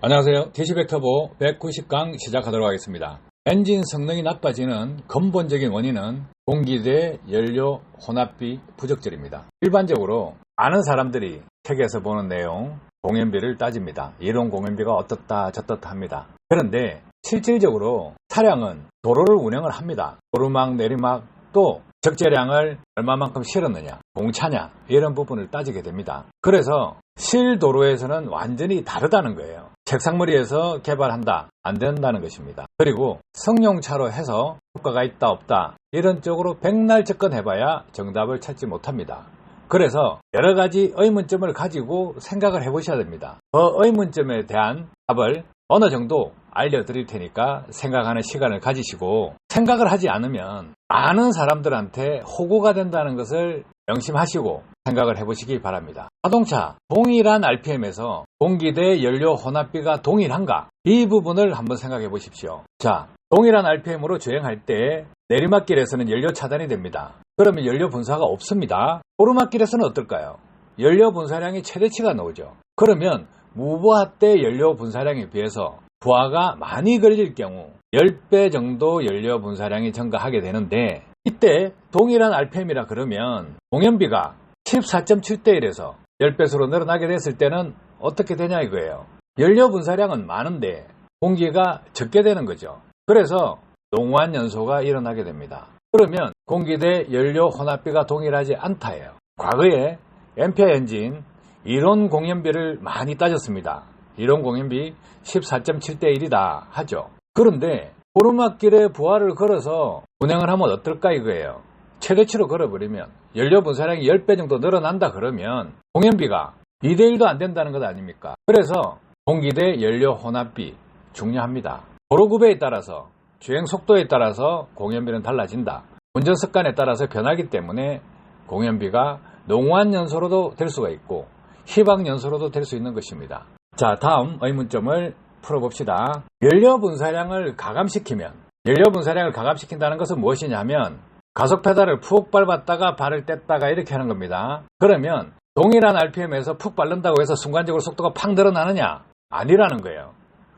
안녕하세요. DC벡터보 190강 시작하도록 하겠습니다. 엔진 성능이 나빠지는 근본적인 원인은 공기 대 연료 혼합비 부적절입니다. 일반적으로 많은 사람들이 책에서 보는 내용, 공연비를 따집니다. 이런 공연비가 어떻다 저떻다 합니다. 그런데 실질적으로 차량은 도로를 운행을 합니다. 오르막 내리막 또 적재량을 얼마만큼 실었느냐, 공차냐 이런 부분을 따지게 됩니다. 그래서 실도로에서는 완전히 다르다는 거예요. 책상머리에서 개발한다 안 된다는 것입니다. 그리고 성용차로 해서 효과가 있다 없다 이런 쪽으로 백날 접근해봐야 정답을 찾지 못합니다. 그래서 여러 가지 의문점을 가지고 생각을 해보셔야 됩니다. 그 의문점에 대한 답을 어느 정도 알려드릴 테니까 생각하는 시간을 가지시고 생각을 하지 않으면 많은 사람들한테 호구가 된다는 것을 명심하시고 생각을 해보시기 바랍니다. 자동차 동일한 RPM에서 공기대 연료 혼합비가 동일한가? 이 부분을 한번 생각해 보십시오. 자, 동일한 RPM으로 주행할 때 내리막길에서는 연료 차단이 됩니다. 그러면 연료 분사가 없습니다. 오르막길에서는 어떨까요? 연료 분사량이 최대치가 나오죠. 그러면 무부하 때 연료 분사량에 비해서 부하가 많이 걸릴 경우 10배 정도 연료 분사량이 증가하게 되는데 이때 동일한 RPM이라 그러면 공연비가 14.7대 1에서 10배수로 늘어나게 됐을 때는 어떻게 되냐 이거예요. 연료 분사량은 많은데 공기가 적게 되는 거죠. 그래서 농후한 연소가 일어나게 됩니다. 그러면 공기 대 연료 혼합비가 동일하지 않다예요. 과거에 엠페 엔진 이론 공연비를 많이 따졌습니다. 이론 공연비 14.7대 1이다 하죠. 그런데 오르막길에 부하를 걸어서 운행을 하면 어떨까 이거예요. 최대치로 걸어버리면 연료 분사량이 10배 정도 늘어난다 그러면 공연비가 2대1도 안 된다는 것 아닙니까? 그래서 공기대 연료 혼합비 중요합니다. 도로 구배에 따라서 주행 속도에 따라서 공연비는 달라진다. 운전 습관에 따라서 변하기 때문에 공연비가 농후한 연소로도 될 수가 있고 희박 연소로도 될 수 있는 것입니다. 자, 다음 의문점을 풀어봅시다. 연료 분사량을 가감시키면 연료 분사량을 가감시킨다는 것은 무엇이냐면 가속 페달을 푹 밟았다가 발을 뗐다가 이렇게 하는 겁니다. 그러면 동일한 RPM에서 푹 밟는다고 해서 순간적으로 속도가 팍 늘어나느냐? 아니라는 거예요.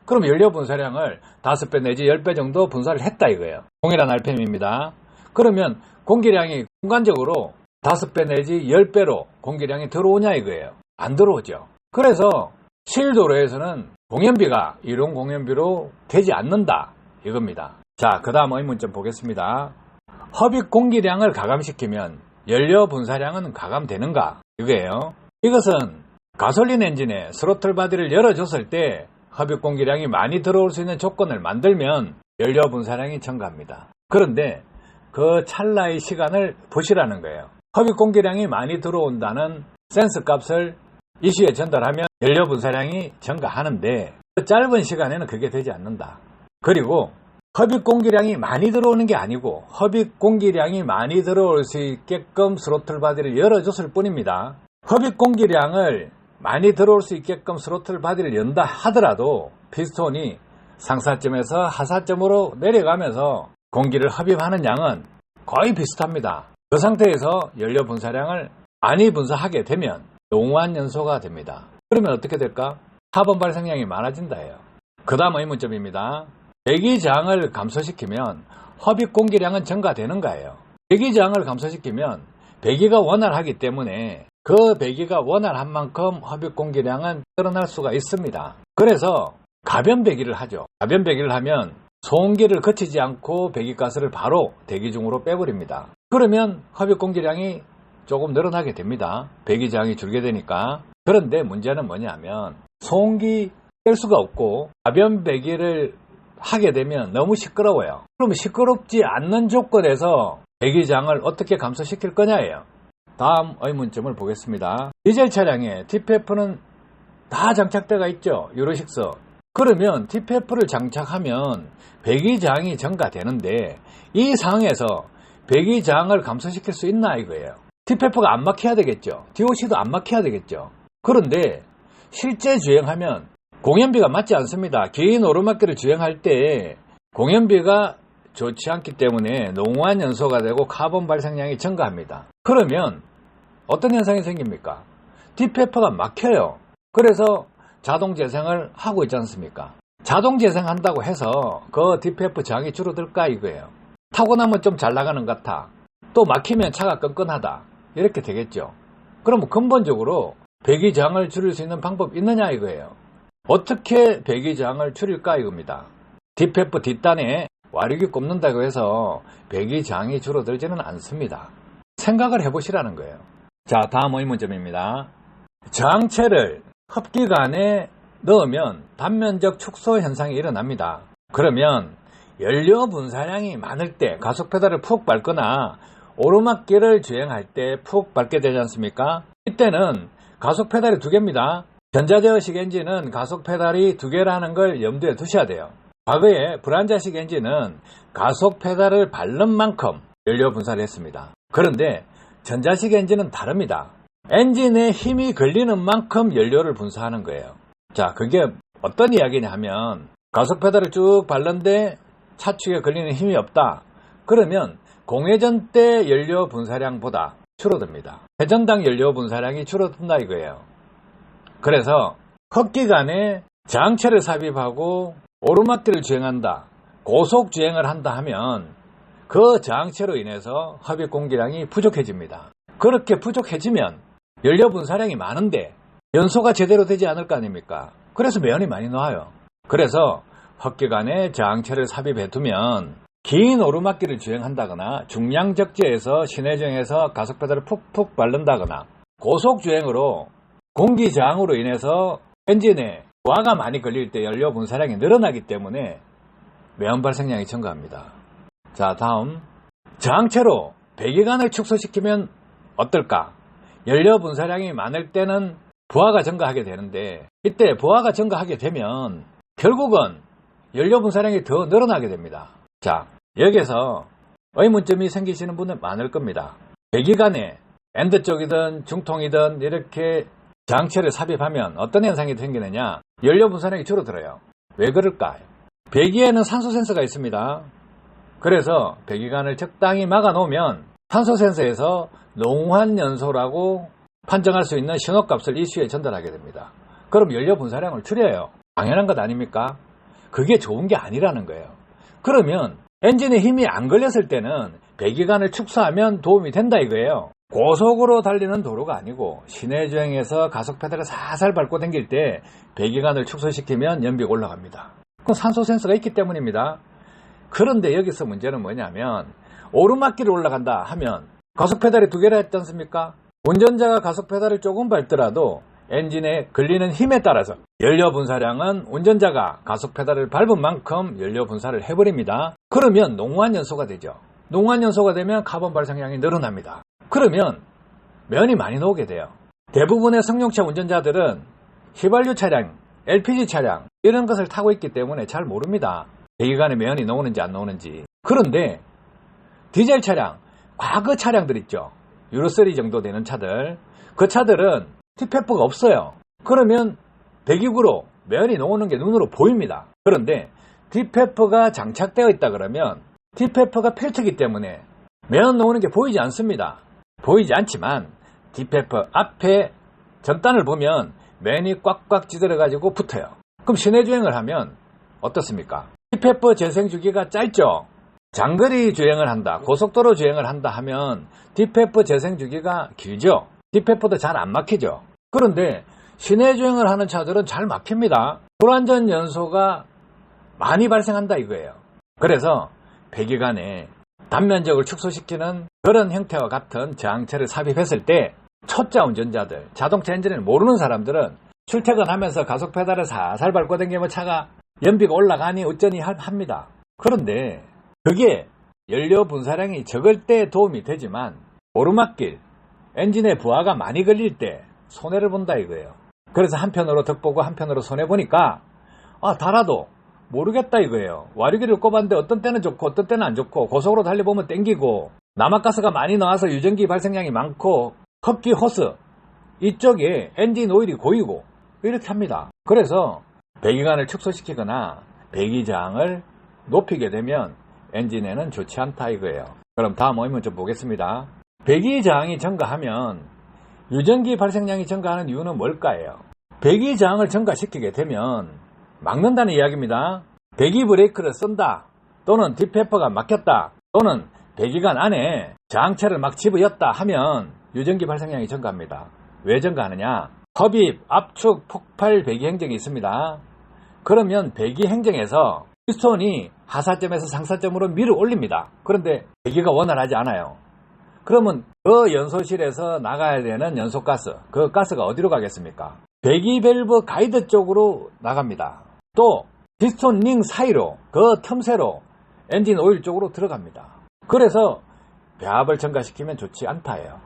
그럼 연료 분사량을 5배 내지 10배 정도 분사를 했다 이거예요. 동일한 RPM입니다. 그러면 공기량이 순간적으로 5배 내지 10배로 공기량이 들어오냐 이거예요. 안 들어오죠. 그래서 실도로에서는 공연비가 이론 공연비로 되지 않는다 이겁니다. 자, 그 다음 의문점 보겠습니다. 허빅 공기량을 가감시키면 연료 분사량은 가감되는가? 이거예요. 이것은 가솔린 엔진의 스로틀 바디를 열어줬을 때 허빅 공기량이 많이 들어올 수 있는 조건을 만들면 연료 분사량이 증가합니다. 그런데 그 찰나의 시간을 보시라는 거예요. 허빅 공기량이 많이 들어온다는 센스 값을 이슈에 전달하면 연료 분사량이 증가하는데 그 짧은 시간에는 그게 되지 않는다. 그리고 허빅 공기량이 많이 들어오는 게 아니고 허빅 공기량이 많이 들어올 수 있게끔 스로틀 바디를 열어줬을 뿐입니다. 허빅 공기량을 많이 들어올 수 있게끔 스로틀 바디를 연다 하더라도 피스톤이 상사점에서 하사점으로 내려가면서 공기를 흡입하는 양은 거의 비슷합니다. 그 상태에서 연료 분사량을 많이 분사하게 되면 농후한 연소가 됩니다. 그러면 어떻게 될까? 하번 발생량이 많아진다예요. 그 다음 의문점입니다. 배기저항을 감소시키면 허빅 공기량은 증가되는가예요. 배기저항을 감소시키면 배기가 원활하기 때문에 그 배기가 원활한 만큼 허빅 공기량은 늘어날 수가 있습니다. 그래서 가변 배기를 하죠. 가변 배기를 하면 소음기를 거치지 않고 배기가스를 바로 대기 중으로 빼버립니다. 그러면 허빅 공기량이 조금 늘어나게 됩니다. 배기저항이 줄게 되니까. 그런데 문제는 뭐냐면 소음기 뺄 수가 없고 가변 배기를 하게 되면 너무 시끄러워요. 그러면 시끄럽지 않는 조건에서 배기장을 어떻게 감소시킬 거냐예요. 다음 의문점을 보겠습니다. 디젤 차량에 TPF는 다 장착되어 있죠. 유로식서. 그러면 TPF를 장착하면 배기장이 증가되는데 이 상황에서 배기장을 감소시킬 수 있나 이거예요. TPF가 안 막혀야 되겠죠. DOC도 안 막혀야 되겠죠. 그런데 실제 주행하면 공연비가 맞지 않습니다. 긴 오르막길을 주행할 때 공연비가 좋지 않기 때문에 농후한 연소가 되고 카본 발생량이 증가합니다. 그러면 어떤 현상이 생깁니까? DPF가 막혀요. 그래서 자동 재생을 하고 있지 않습니까? 자동 재생한다고 해서 그 DPF 저항이 줄어들까 이거예요. 타고 나면 좀 잘 나가는 것 같아. 또 막히면 차가 끈끈하다. 이렇게 되겠죠. 그럼 근본적으로 배기 저항을 줄일 수 있는 방법 있느냐 이거예요. 어떻게 배기 저항을 줄일까 이겁니다. DPF 뒷단에 와류기 꼽는다고 해서 배기 저항이 줄어들지는 않습니다. 생각을 해보시라는 거예요. 자, 다음 의문점입니다. 저항체를 흡기관에 넣으면 단면적 축소 현상이 일어납니다. 그러면 연료 분사량이 많을 때 가속 페달을 푹 밟거나 오르막길을 주행할 때 푹 밟게 되지 않습니까? 이때는 가속 페달이 두 개입니다. 전자제어식 엔진은 가속 페달이 두 개라는 걸 염두에 두셔야 돼요. 과거에 불안자식 엔진은 가속 페달을 밟는 만큼 연료 분사를 했습니다. 그런데 전자식 엔진은 다릅니다. 엔진에 힘이 걸리는 만큼 연료를 분사하는 거예요. 자, 그게 어떤 이야기냐 하면 가속 페달을 쭉 밟는데 차축에 걸리는 힘이 없다. 그러면 공회전 때 연료 분사량보다 줄어듭니다. 회전당 연료 분사량이 줄어든다 이거예요. 그래서 헛기간에 장체를 삽입하고 오르막길을 주행한다. 고속 주행을 한다 하면 그 저항체로 인해서 흡입 공기량이 부족해집니다. 그렇게 부족해지면 연료 분사량이 많은데 연소가 제대로 되지 않을 거 아닙니까? 그래서 매연이 많이 나와요. 그래서 헛기간에 저항체를 삽입해 두면 긴 오르막길을 주행한다거나 중량 적재에서 시내 주행에서 가속 페달을 푹푹 밟는다거나 고속 주행으로 공기 저항으로 인해서 엔진에 부하가 많이 걸릴 때 연료 분사량이 늘어나기 때문에 매연 발생량이 증가합니다. 자, 다음 저항체로 배기관을 축소시키면 어떨까? 연료 분사량이 많을 때는 부하가 증가하게 되는데 이때 부하가 증가하게 되면 결국은 연료 분사량이 더 늘어나게 됩니다. 자, 여기에서 의문점이 생기시는 분은 많을 겁니다. 배기관에 엔드 쪽이든 중통이든 이렇게 장체를 삽입하면 어떤 현상이 생기느냐? 연료 분사량이 줄어들어요. 왜 그럴까? 배기에는 산소 센서가 있습니다. 그래서 배기관을 적당히 막아 놓으면 산소 센서에서 농환 연소라고 판정할 수 있는 신호값을 이슈에 전달하게 됩니다. 그럼 연료 분사량을 줄여요. 당연한 것 아닙니까? 그게 좋은 게 아니라는 거예요. 그러면 엔진에 힘이 안 걸렸을 때는 배기관을 축소하면 도움이 된다 이거예요. 고속으로 달리는 도로가 아니고 시내 주행에서 가속 페달을 살살 밟고 당길 때 배기관을 축소시키면 연비가 올라갑니다. 그건 산소 센서가 있기 때문입니다. 그런데 여기서 문제는 뭐냐면 오르막길을 올라간다 하면 가속 페달이 두 개라 했지 않습니까? 운전자가 가속 페달을 조금 밟더라도 엔진에 걸리는 힘에 따라서 연료 분사량은 운전자가 가속 페달을 밟은 만큼 연료 분사를 해버립니다. 그러면 농후한 연소가 되죠. 농후한 연소가 되면 카본 발생량이 늘어납니다. 그러면 면이 많이 나오게 돼요. 대부분의 승용차 운전자들은 휘발유 차량, LPG 차량 이런 것을 타고 있기 때문에 잘 모릅니다. 배기관에 면이 나오는지 안 나오는지. 그런데 디젤 차량, 과거 차량들 있죠. 유로3 정도 되는 차들. 그 차들은 TPF가 없어요. 그러면 배기구로 면이 나오는 게 눈으로 보입니다. 그런데 TPF가 장착되어 있다 그러면 TPF가 필터기 때문에 면 나오는 게 보이지 않습니다. 보이지 않지만 DPF 앞에 전단을 보면 맨이 꽉꽉 찌들어 가지고 붙어요. 그럼 시내 주행을 하면 어떻습니까? DPF 재생 주기가 짧죠. 장거리 주행을 한다, 고속도로 주행을 한다 하면 DPF 재생 주기가 길죠. DPF도 잘 안 막히죠. 그런데 시내 주행을 하는 차들은 잘 막힙니다. 불완전 연소가 많이 발생한다 이거예요. 그래서 배기관에 단면적을 축소시키는 그런 형태와 같은 저항체를 삽입했을 때 초짜 운전자들, 자동차 엔진을 모르는 사람들은 출퇴근하면서 가속 페달을 살살 밟고 다니면 차가 연비가 올라가니 어쩌니 하- 합니다. 그런데 그게 연료 분사량이 적을 때 도움이 되지만 오르막길, 엔진에 부하가 많이 걸릴 때 손해를 본다 이거예요. 그래서 한편으로 덕보고 한편으로 손해보니까 아 달아도 모르겠다 이거예요. 와류기를 꼽았는데 어떤 때는 좋고 어떤 때는 안 좋고 고속으로 달려보면 땡기고 남학가스가 많이 나와서 유전기 발생량이 많고 흡기 호스 이쪽에 엔진 오일이 고이고 이렇게 합니다. 그래서 배기관을 축소시키거나 배기장을 높이게 되면 엔진에는 좋지 않다 이거예요. 그럼 다음 의문 좀 보겠습니다. 배기장이 증가하면 유전기 발생량이 증가하는 이유는 뭘까요? 배기 저항을 증가시키게 되면 막는다는 이야기입니다. 배기 브레이크를 쓴다 또는 딥페퍼가 막혔다 또는 배기관 안에 저항체를 막 집어였다 하면 유전기 발생량이 증가합니다. 왜 증가하느냐? 흡입, 압축, 폭발 배기 행정이 있습니다. 그러면 배기 행정에서 피스톤이 하사점에서 상사점으로 밀어 올립니다. 그런데 배기가 원활하지 않아요. 그러면 그 연소실에서 나가야 되는 연소가스, 그 가스가 어디로 가겠습니까? 배기 밸브 가이드 쪽으로 나갑니다. 또 피스톤 링 사이로 그 틈새로 엔진 오일 쪽으로 들어갑니다. 그래서 배합을 증가시키면 좋지 않다예요.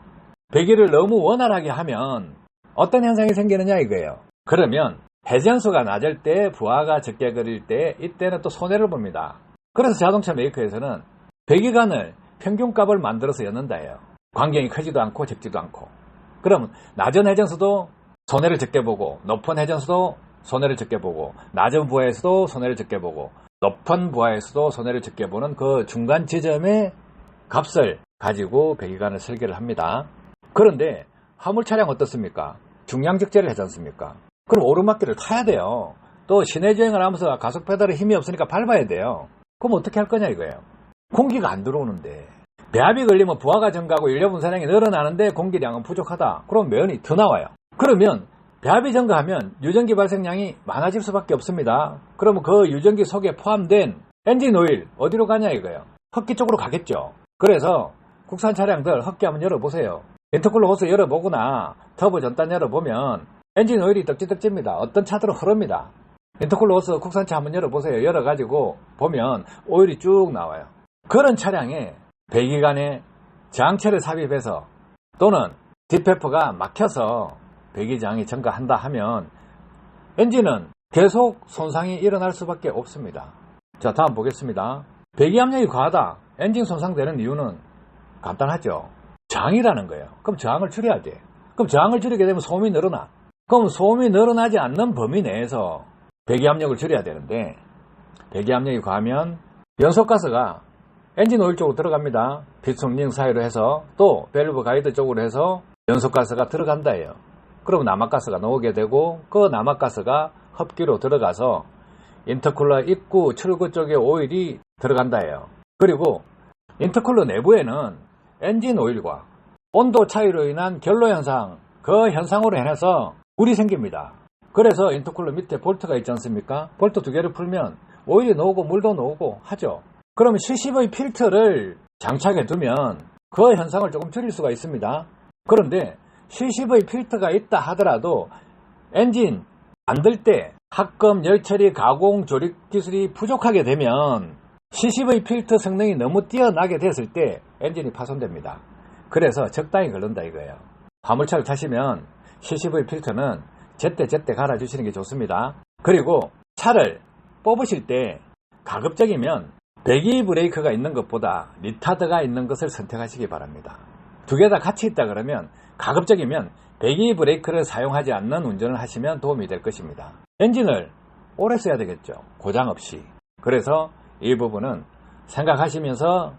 배기를 너무 원활하게 하면 어떤 현상이 생기느냐 이거예요. 그러면 회전수가 낮을 때 부하가 적게 그릴 때 이때는 또 손해를 봅니다. 그래서 자동차 메이커에서는 배기관을 평균값을 만들어서 였는다예요. 광경이 크지도 않고 적지도 않고. 그럼 낮은 회전수도 손해를 적게 보고 높은 회전수도 손해를 적게 보고 낮은 부하에서도 손해를 적게 보고 높은 부하에서도 손해를 적게 보는 그 중간 지점의 값을 가지고 배기관을 설계를 합니다. 그런데 화물 차량 어떻습니까? 중량 적재를 하지 않습니까? 그럼 오르막길을 타야 돼요. 또 시내 주행을 하면서 가속 페달에 힘이 없으니까 밟아야 돼요. 그럼 어떻게 할 거냐 이거예요. 공기가 안 들어오는데 배합이 걸리면 부하가 증가하고 연료 분산량이 늘어나는데 공기량은 부족하다. 그럼 면이 더 나와요. 그러면 배합이 증가하면 유전기 발생량이 많아질 수밖에 없습니다. 그러면 그 유전기 속에 포함된 엔진 오일 어디로 가냐 이거예요. 흡기 쪽으로 가겠죠. 그래서 국산 차량들 흡기 한번 열어보세요. 인터쿨러 호스 열어보거나 터보 전단 열어보면 엔진 오일이 떡지떡집니다. 어떤 차들은 흐릅니다. 인터쿨러 호스 국산차 한번 열어보세요. 열어가지고 보면 오일이 쭉 나와요. 그런 차량에 배기관에 저항체를 삽입해서 또는 딥페퍼가 막혀서 배기장이 증가한다 하면 엔진은 계속 손상이 일어날 수밖에 없습니다. 자, 다음 보겠습니다. 배기 압력이 과하다. 엔진 손상되는 이유는 간단하죠. 저항이라는 거예요. 그럼 저항을 줄여야 돼. 그럼 저항을 줄이게 되면 소음이 늘어나. 그럼 소음이 늘어나지 않는 범위 내에서 배기 압력을 줄여야 되는데 배기 압력이 과하면 연소가스가 엔진 오일 쪽으로 들어갑니다. 피스톤링 사이로 해서 또 밸브 가이드 쪽으로 해서 연소가스가 들어간다예요. 그럼 남아가스가 나오게 되고 그 남아가스가 흡기로 들어가서 인터쿨러 입구 출구 쪽에 오일이 들어간다예요. 그리고 인터쿨러 내부에는 엔진 오일과 온도 차이로 인한 결로 현상, 그 현상으로 인해서 물이 생깁니다. 그래서 인터쿨러 밑에 볼트가 있지 않습니까? 볼트 두 개를 풀면 오일이 나오고 물도 나오고 하죠. 그러면 CCV 필터를 장착해 두면 그 현상을 조금 줄일 수가 있습니다. 그런데 CCV 필터가 있다 하더라도 엔진 만들 때 합금, 열처리, 가공, 조립 기술이 부족하게 되면 CCV 필터 성능이 너무 뛰어나게 됐을 때 엔진이 파손됩니다. 그래서 적당히 걸른다 이거예요. 화물차를 타시면 CCV 필터는 제때 제때 갈아주시는 게 좋습니다. 그리고 차를 뽑으실 때 가급적이면 배기 브레이크가 있는 것보다 리타드가 있는 것을 선택하시기 바랍니다. 두 개 다 같이 있다 그러면 가급적이면 배기 브레이크를 사용하지 않는 운전을 하시면 도움이 될 것입니다. 엔진을 오래 써야 되겠죠. 고장 없이. 그래서 이 부분은 생각하시면서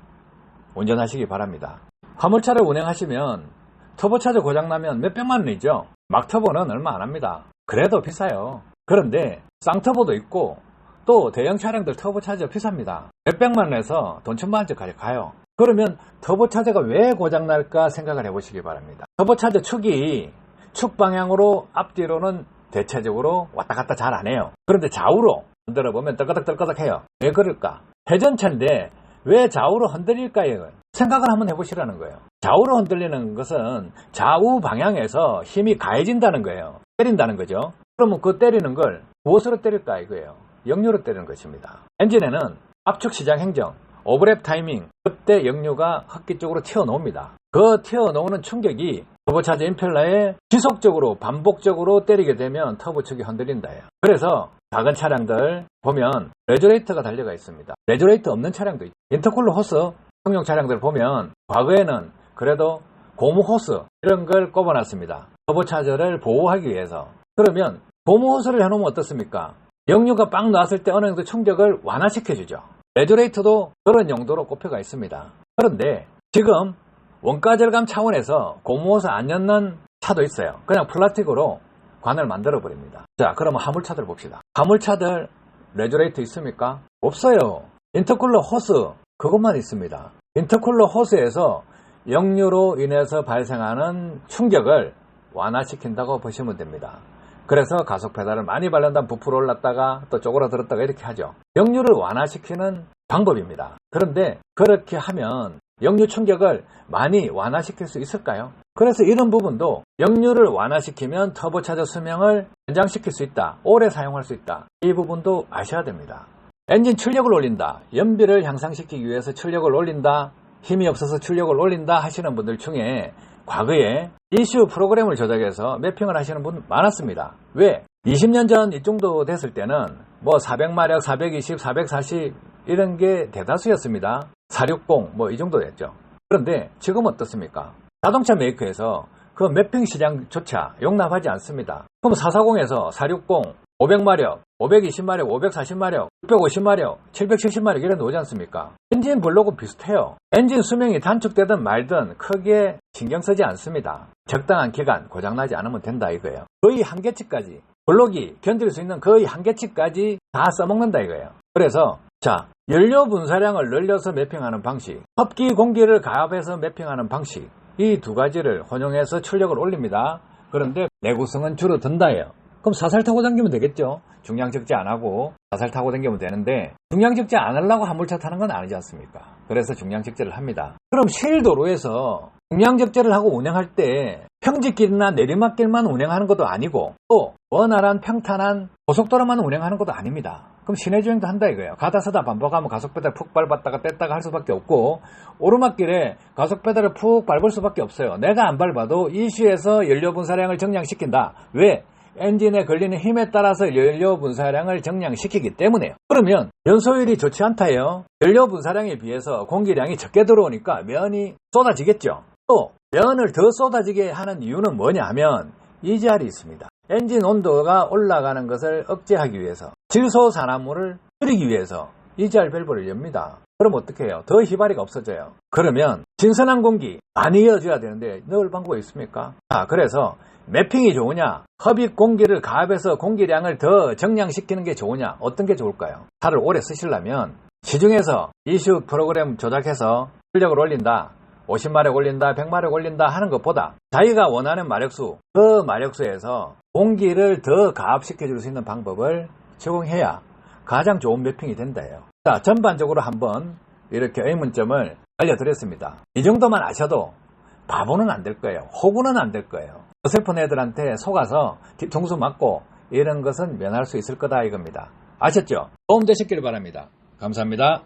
운전하시기 바랍니다. 화물차를 운행하시면 터보차저 고장나면 몇백만 원이죠. 막터보는 얼마 안 합니다. 그래도 비싸요. 그런데 쌍터보도 있고 또 대형 차량들 터보차저 비쌉니다. 몇백만 원에서 돈 천만 원짜리 가요. 그러면 터보차저가 왜 고장날까 생각을 해보시기 바랍니다. 터보차저 축이 축 방향으로 앞뒤로는 대체적으로 왔다 갔다 잘 안 해요. 그런데 좌우로 흔들어 보면 떨거덕떨거덕 해요. 왜 그럴까? 회전차인데 왜 좌우로 흔들릴까요? 생각을 한번 해보시라는 거예요. 좌우로 흔들리는 것은 좌우 방향에서 힘이 가해진다는 거예요. 때린다는 거죠. 그러면 그 때리는 걸 무엇으로 때릴까 이거예요. 역류로 때리는 것입니다. 엔진에는 압축 시장 행정, 오버랩 타이밍, 그때 역류가 흡기 쪽으로 튀어나옵니다. 그 튀어나오는 충격이 터보차저 임펠러에 지속적으로 반복적으로 때리게 되면 터보 측이 흔들린다예요. 그래서 작은 차량들 보면 레저레이터가 달려가 있습니다. 레저레이터 없는 차량도 있죠. 인터쿨러 호스 성용 차량들 보면 과거에는 그래도 고무 호스 이런 걸 꼽아놨습니다. 터보차저를 보호하기 위해서. 그러면 고무 호스를 해놓으면 어떻습니까? 역류가 빵 나왔을 때 어느 정도 충격을 완화시켜주죠. 레저레이터도 그런 용도로 꼽혀가 있습니다. 그런데 지금 원가 절감 차원에서 고무 호스 안 엮는 차도 있어요. 그냥 플라스틱으로 관을 만들어 버립니다. 자, 그러면 화물차들 봅시다. 화물차들 레저레이트 있습니까? 없어요. 인터쿨러 호스 그것만 있습니다. 인터쿨러 호스에서 역류로 인해서 발생하는 충격을 완화시킨다고 보시면 됩니다. 그래서 가속 페달을 많이 밟는 다음 부풀어 올랐다가 또 쪼그라들었다가 이렇게 하죠. 역류를 완화시키는 방법입니다. 그런데 그렇게 하면 역류 충격을 많이 완화시킬 수 있을까요? 그래서 이런 부분도 역류를 완화시키면 터보차저 수명을 연장시킬 수 있다. 오래 사용할 수 있다. 이 부분도 아셔야 됩니다. 엔진 출력을 올린다. 연비를 향상시키기 위해서 출력을 올린다. 힘이 없어서 출력을 올린다 하시는 분들 중에 과거에 이슈 프로그램을 조작해서 매핑을 하시는 분 많았습니다. 왜? 20년 전 이 정도 됐을 때는 뭐 400마력, 420, 440 이런 게 대다수였습니다. 460 뭐 이 정도 됐죠. 그런데 지금 어떻습니까? 자동차 메이커에서 그 매핑 시장조차 용납하지 않습니다. 그럼 440에서 460, 500마력, 520마력, 540마력, 650마력, 770마력 이런 거 오지 않습니까? 엔진 블록은 비슷해요. 엔진 수명이 단축되든 말든 크게 신경 쓰지 않습니다. 적당한 기간 고장나지 않으면 된다 이거예요. 거의 한계치까지 블록이 견딜 수 있는 거의 한계치까지 다 써먹는다 이거예요. 그래서 자 연료 분사량을 늘려서 매핑하는 방식, 흡기 공기를 가압해서 매핑하는 방식 이 두 가지를 혼용해서 출력을 올립니다. 그런데 내구성은 줄어든다예요. 그럼 사살 타고 다니면 되겠죠. 중량 적재 안 하고 사살 타고 다니면 되는데 중량 적재 안 하려고 화물차 타는 건 아니지 않습니까? 그래서 중량 적재를 합니다. 그럼 실 도로에서 중량 적재를 하고 운행할 때 평지길이나 내리막길만 운행하는 것도 아니고 또 원활한 평탄한 고속도로만 운행하는 것도 아닙니다. 그럼 시내 주행도 한다 이거예요. 가다 서다 반복하면 가속 페달 푹 밟았다가 뗐다가 할 수밖에 없고 오르막길에 가속 페달을 푹 밟을 수밖에 없어요. 내가 안 밟아도 이슈에서 연료 분사량을 정량시킨다. 왜? 엔진에 걸리는 힘에 따라서 연료 분사량을 정량시키기 때문에요. 그러면 연소율이 좋지 않다요. 연료 분사량에 비해서 공기량이 적게 들어오니까 면이 쏟아지겠죠. 또 면을 더 쏟아지게 하는 이유는 뭐냐 하면 이 자리 있습니다. 엔진 온도가 올라가는 것을 억제하기 위해서 질소 산화물을 줄이기 위해서 이지알 밸브를 엽니다. 그럼 어떻게 해요? 더 휘발이가 없어져요. 그러면 신선한 공기 많이 이어줘야 되는데 넣을 방법이 있습니까? 아, 그래서 매핑이 좋으냐? 흡입 공기를 가압해서 공기량을 더 정량시키는 게 좋으냐? 어떤 게 좋을까요? 차를 오래 쓰시려면 시중에서 이슈 프로그램 조작해서 출력을 올린다. 50마력 올린다, 100마력 올린다 하는 것보다 자기가 원하는 마력수, 그 마력수에서 공기를 더 가압시켜 줄 수 있는 방법을 제공해야 가장 좋은 매핑이 된다예요. 자, 전반적으로 한번 이렇게 의문점을 알려드렸습니다. 이 정도만 아셔도 바보는 안 될 거예요. 호구는 안 될 거예요. 어설픈 애들한테 속아서 뒤통수 맞고 이런 것은 면할 수 있을 거다 이겁니다. 아셨죠? 도움 되셨길 바랍니다. 감사합니다.